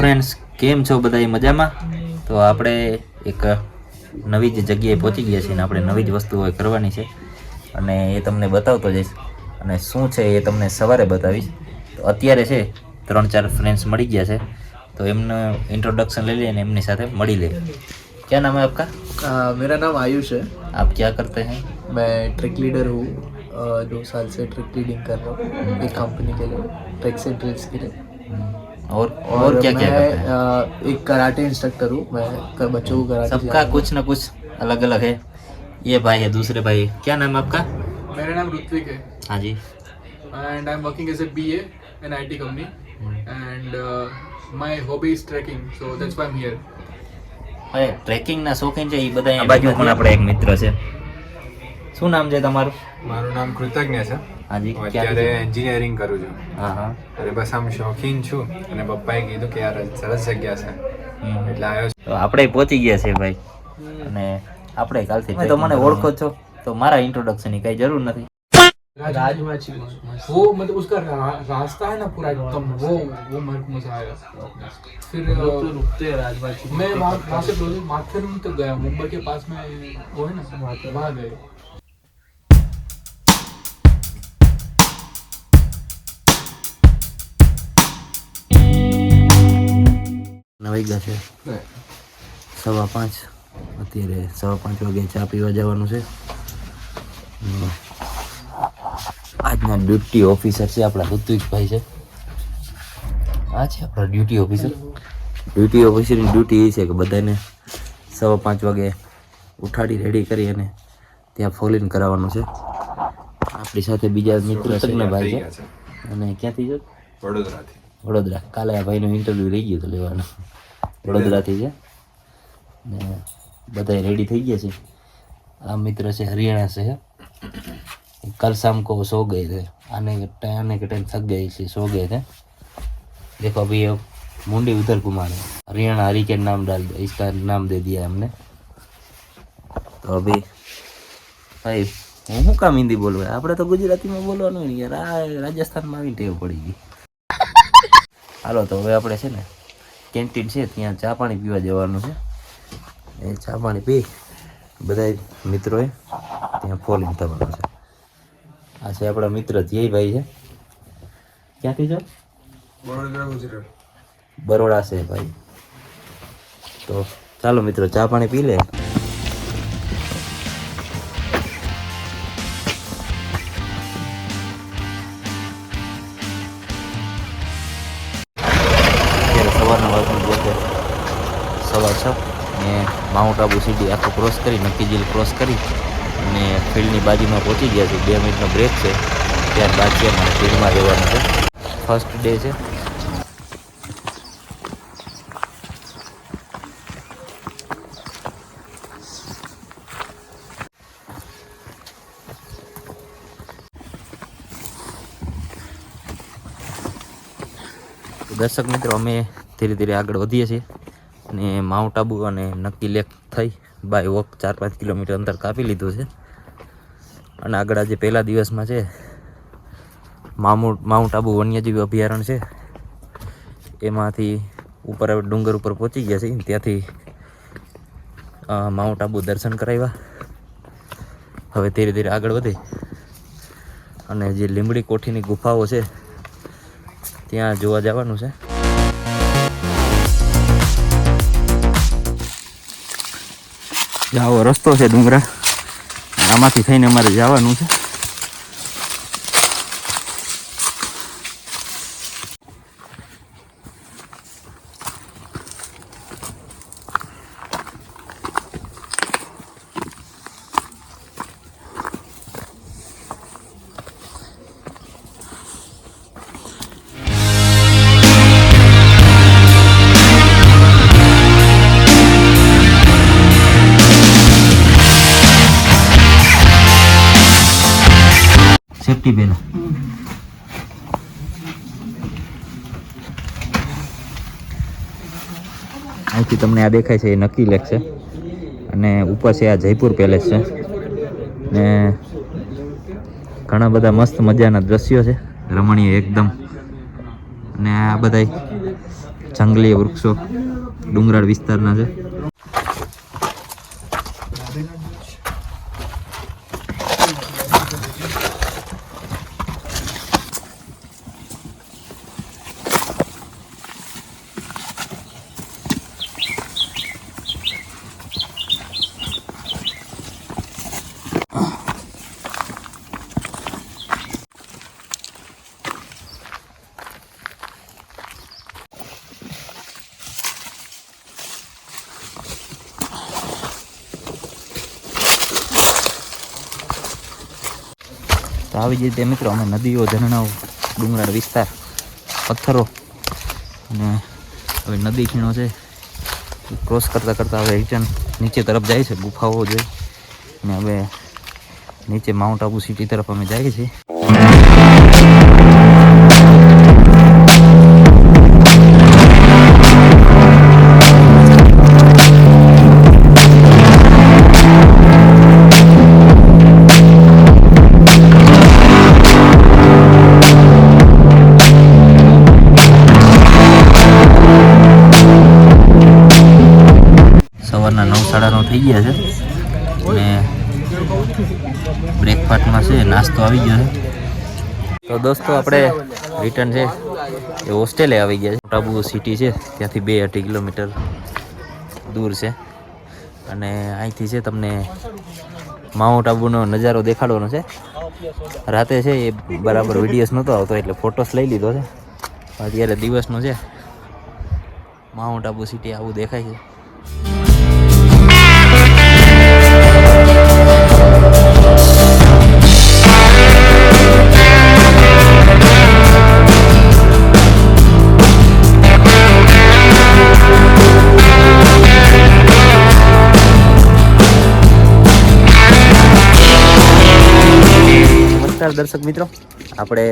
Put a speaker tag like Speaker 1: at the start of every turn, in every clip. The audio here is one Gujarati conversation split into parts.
Speaker 1: ફ્રેન્ડ્સ કેમ છો બધા મજામાં તો આપણે એક નવી જ જગ્યાએ પહોંચી ગયા છીએ અને આપણે નવી જ વસ્તુઓ કરવાની છે અને એ તમને બતાવતો જઈશ અને શું છે એ તમને સવારે બતાવીશ તો અત્યારે છે ત્રણ ચાર ફ્રેન્ડ્સ મળી ગયા છે તો એમનું ઇન્ટ્રોડક્શન લઈ લઈએ અને એમની સાથે મળી લઈએ क्या नाम है आपका
Speaker 2: आ, मेरा नाम आयुष है
Speaker 1: आप क्या करते हैं
Speaker 2: मैं ट्रिक लीडर हूँ अ, दो साल से ट्रिक लीडिंग कर रहा हूँ एक कंपनी के लिए ट्रिक्स एंड ड्रिल्स के लिए
Speaker 1: और और क्या क्या
Speaker 2: मैं
Speaker 1: करते हैं
Speaker 2: अ, एक कराटे इंस्ट्रक्टर हूँ मैं क- बच्चों को कराटे
Speaker 1: सबका
Speaker 2: सिखाता
Speaker 1: कुछ ना कुछ अलग अलग है ये भाई है दूसरे भाई क्या नाम है आपका
Speaker 3: मेरा नाम ऋत्विक है
Speaker 1: हाँ जी
Speaker 3: and I'm working as a BA in IT company and uh, my hobby is trekking so that's why I'm here.
Speaker 1: હવે ટ્રેકિંગ ના શોખીન છે એ બધા બાજુ પણ આપણે એક મિત્ર છે શું નામ છે તમારું
Speaker 4: મારું નામ કૃતજ્ઞ છે
Speaker 1: હાજી
Speaker 4: હું
Speaker 1: ક્યાં
Speaker 4: અત્યારે એન્જિનિયરિંગ કરું છું
Speaker 1: હા હા
Speaker 4: અને બસ આમ શોખીન છું અને પપ્પાએ કીધું કે યાર સરસ જગ્યા છે
Speaker 1: હમ.
Speaker 4: એટલે આવ્યો છું
Speaker 1: તો આપણે પહોંચી ગયા છે ભાઈ અને આપણે કાલથી તમે તો મને ઓળખો જ છો તો મારા ઇન્ટ્રોડક્શન ની કઈ જરૂર નથી
Speaker 2: राजमाची
Speaker 3: वो मतलब उसका रा, रास्ता है ना पूरा एकदम वो वो मेरे को मजा आएगा फिर
Speaker 2: लोग तो
Speaker 3: अ,
Speaker 2: रुकते हैं राजमाची
Speaker 3: मैं वहाँ वहाँ से दो दिन माथेरन तक गया मुंबई के पास में वो है ना वहाँ गए
Speaker 1: નવાઈ ગયા છે. સવા પાંચ. અત્યારે સવા પાંચ વાગે ચા પીવા જવાનું છે. આજના ડ્યુટી ઓફિસર છે આપણા ઋત્વિકભાઈ છે. આ છે આપણા ડ્યુટી ઓફિસર? ડ્યુટી ઓફિસરની ડ્યુટી એ છે કે બધાને સવા પાંચ વાગે ઉઠાડી રેડી કરી અને ત્યાં ફોલિન કરાવવાનું છે. આપણી સાથે બીજા મિત્ર ભાઈ છે. અને ક્યાંથી છે?
Speaker 4: વડોદરાથી.
Speaker 1: વડોદરા. કાલે આ ભાઈનું ઇન્ટરવ્યૂ રહી ગયું હતું લેવાનું. વડોદરાથી છે ને બધા રેડી થઈ ગયા છે આ મિત્ર છે હરિયાણા से है कल शाम को सो गए थे आने के टाइम आने के टाइम थक गए इसलिए सो गए थे देखो अभी ये मुंडी उधर घुमा रहे हैं। हरियाणा हरी के नाम डाल दिया इसका नाम दे दिया हमने તો અભી ભાઈ હું શું કામ હિન્દી બોલવા આપણે તો ગુજરાતીમાં બોલવાનું હોય ને યાર આ રાજસ્થાનમાં આવીને ટેવ પડી ગઈ હાલો તો હવે આપણે છે ને કેન્ટીન છે ત્યાં ચા પાણી પીવા જવાનું છે. એ ચા પાણી પી બધા મિત્રોએ ત્યાં ફોલિંગ થવાનું છે. આ છે આપણા મિત્ર ધ્યેયભાઈ છે. ક્યાંથી છો? બરોડા છે ભાઈ. તો ચાલો મિત્રો ચા પાણી પી લે. સવા ને માઉન્ટ આબુ સીડી આખું ક્રોસ કરી, નક્કી જીલ ક્રોસ કરી અને ફિલ્ડની બાજુમાં પહોંચી ગયા છે બે મિનિટનો બ્રેક છે. ત્યારબાદ છે અમારે ફિલ્ડમાં જવાનું છે. ફર્સ્ટ ડે છે. દર્શક મિત્રો, અમે ધીરે ધીરે આગળ વધીએ છીએ. અને માઉન્ટ આબુ અને નક્કી લેક થઈ. બાય વોક ચાર પાંચ કિલોમીટર અંતર કાપી લીધું છે. અને આગળ આજે પહેલા દિવસમાં છે. મામુ માઉન્ટ આબુ વન્યજીવ અભયારણ્ય છે. એમાંથી ઉપર ડુંગર ઉપર પહોંચી ગયા છે ત્યાંથી માઉન્ટ આબુ દર્શન કરાવ્યા. હવે ધીરે ધીરે આગળ વધે. અને જે લીમડી કોઠીની ગુફાઓ છે, ત્યાં જોવા જવાનું છે. આવો રસ્તો છે ડુંગરા. આમાંથી થઈને અમારે જવાનું છે. સેફટી બેન. અહીંથી તમને આ દેખાય છે, એ નક્કી લેક છે. અને ઉપર છે આ જયપુર પેલેસ છે. ને ઘણા બધા મસ્ત મજાના દ્રશ્યો છે, રમણીય એકદમ. અને આ બધા જંગલી વૃક્ષો ડુંગરાળ વિસ્તારના છે. આવી જ રીતે મિત્રો, અમે નદીઓ ઝરણાઓ ડુંગરાળ વિસ્તાર, પથ્થરો અને હવે નદી ખીણો છે. ક્રોસ કરતાં કરતાં હવે રિટર્ન નીચે તરફ જાય છે, ગુફાઓ જોઈ. અને હવે નીચે માઉન્ટ આબુ સિટી તરફ અમે જઈએ છીએ. થઈ ગયા છે. અને બ્રેકફાસ્ટમાં છે, નાસ્તો આવી ગયો છે. તો દોસ્તો, આપણે રિટર્ન છે, એ હોસ્ટેલે આવી ગયા છે. મોટાબુ સિટી છે, ત્યાંથી બે અઢી કિલોમીટર દૂર છે. અને અહીંથી છે, તમને માઉન્ટ આબુનો નજારો દેખાડવાનો છે. રાતે છે, એ બરાબર વિડીયોસ નહોતો આવતો, એટલે ફોટોસ લઈ લીધો છે. અત્યારે દિવસનો છે. માઉન્ટ આબુ સિટી આવું દેખાય છે. નમસ્કાર દર્શક મિત્રો. આપણે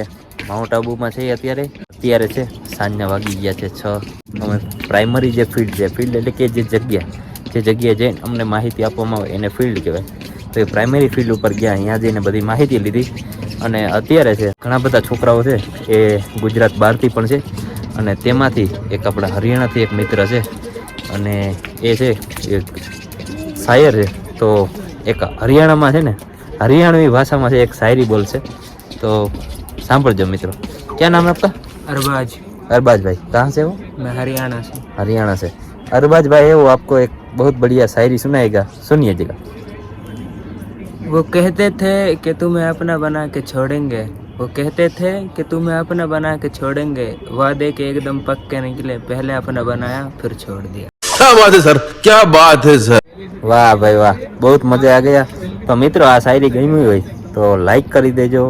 Speaker 1: માઉન્ટ આબુમાં છીએ અત્યારે. અત્યારે છે, સાંજના વાગી ગયા છે છ. અમે પ્રાઇમરી જે ફિલ્ડ છે ફિલ્ડ એટલે કે જે જગ્યા, જે જગ્યાએ જઈને અમને માહિતી આપવામાં આવે એને ફિલ્ડ કહેવાય. તો એ પ્રાઇમરી ફિલ્ડ ઉપર ગયા, અહીંયા જઈને બધી માહિતી લીધી. અને અત્યારે છે, ઘણા બધા છોકરાઓ છે, એ ગુજરાત બહારથી પણ છે. અને તેમાંથી એક આપણા હરિયાણાથી એક મિત્ર છે. અને એ છે એક શાયર છે. તો એક હરિયાણામાં છે ને હરિયાણવી ભાષામાં છે એક શાયરી બોલશે તો સાંભળજો મિત્રો ક્યાં નામ આપકા
Speaker 2: अरबाज
Speaker 1: अरबाज भाई कहाँ से हो
Speaker 2: मैं हरियाणा से
Speaker 1: हरियाणा से अरबाज भाई है वो आपको एक बहुत बढ़िया शायरी सुनाएगा सुनिएगा
Speaker 2: वो कहते थे कि तुम्हें अपना बना के छोड़ेंगे वो कहते थे कि तुम्हें अपना बना के छोड़ेंगे वादे के एकदम पक्के निकले पहले अपना बनाया फिर छोड़ दिया
Speaker 5: क्या बात है सर क्या बात है सर
Speaker 1: વાહ ભાઈ વાહ બહુ મજા આ ગયા તો મિત્રો, આ શાયરી ગમી હોય તો લાઈક કરી દેજો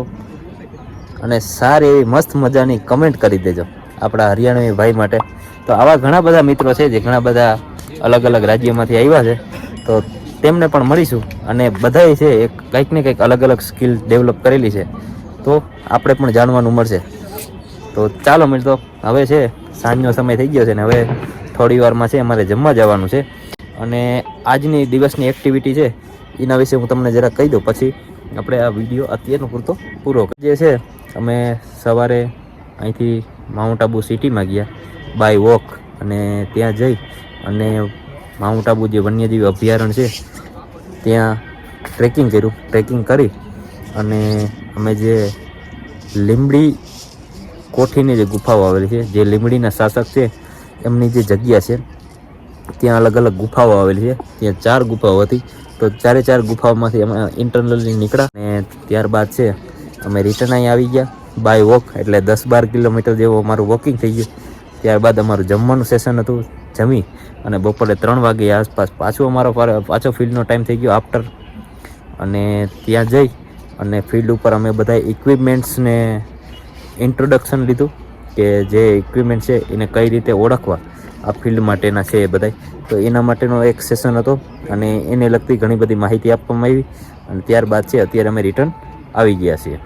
Speaker 1: અને સારી એવી મસ્ત મજાની કમેન્ટ કરી દેજો આપણા હરિયાણવી ભાઈ માટે. તો આવા ઘણા બધા મિત્રો છે જે ઘણા બધા અલગ અલગ રાજ્યોમાંથી આવ્યા છે. તો તેમને પણ મળીશું અને બધાએ છે એક કંઈક ને કંઈક અલગ અલગ સ્કિલ ડેવલપ કરેલી છે. તો આપણે પણ જાણવાનું મળશે. તો ચાલો મિત્રો, હવે છે સાંજનો સમય થઈ ગયો છે ને હવે થોડી વારમાં છે અમારે જમવા જવાનું છે. અને આજની દિવસની એક્ટિવિટી છે એના વિશે હું તમને જરા કહી દઉં. પછી આપણે આ વીડિયો અત્યારનો પૂરતો પૂરો જે છે, અમે સવારે અહીંથી માઉન્ટ આબુ સિટીમાં ગયા, બાય વોક, અને ત્યાં જઈ અને માઉન્ટ આબુ જે વન્યજીવ અભયારણ્ય છે, ત્યાં ટ્રેકિંગ કર્યું. ટ્રેકિંગ કરી અને અમે જે લીમડી કોઠીની જે ગુફાઓ આવેલી છે, જે લીમડીના શાસક છે, એમની જે જગ્યા છે, ત્યાં અલગ અલગ ગુફાઓ આવેલી છે. ત્યાં ચાર ગુફાઓ હતી. તો ચારે ચાર ગુફાઓમાંથી અમે ઇન્ટરનલી નીકળ્યા અને ત્યારબાદ છે, અમે રિટર્ન અહીં આવી ગયા બાય વોક એટલે દસ બાર કિલોમીટર જેવું અમારું વોકિંગ થઈ ગયું. ત્યારબાદ અમારું જમવાનું સેશન હતું, જમી અને બપોરે ત્રણ વાગે આસપાસ પાછું અમારો પાછો ફિલ્ડનો ટાઈમ થઈ ગયો આફ્ટર અને ત્યાં જઈ અને ફિલ્ડ ઉપર અમે બધા ઇક્વિપમેન્ટ્સને ઇન્ટ્રોડક્શન લીધું કે જે ઇક્વિપમેન્ટ છે એને કઈ રીતે ઓળખવા, આ ફિલ્ડ માટેના છે એ બધાય. તો એના માટેનો એક સેશન હતો અને એને લગતી ઘણી બધી માહિતી આપવામાં આવી અને ત્યારબાદ છે, અત્યારે અમે રિટર્ન આવી ગયા છીએ.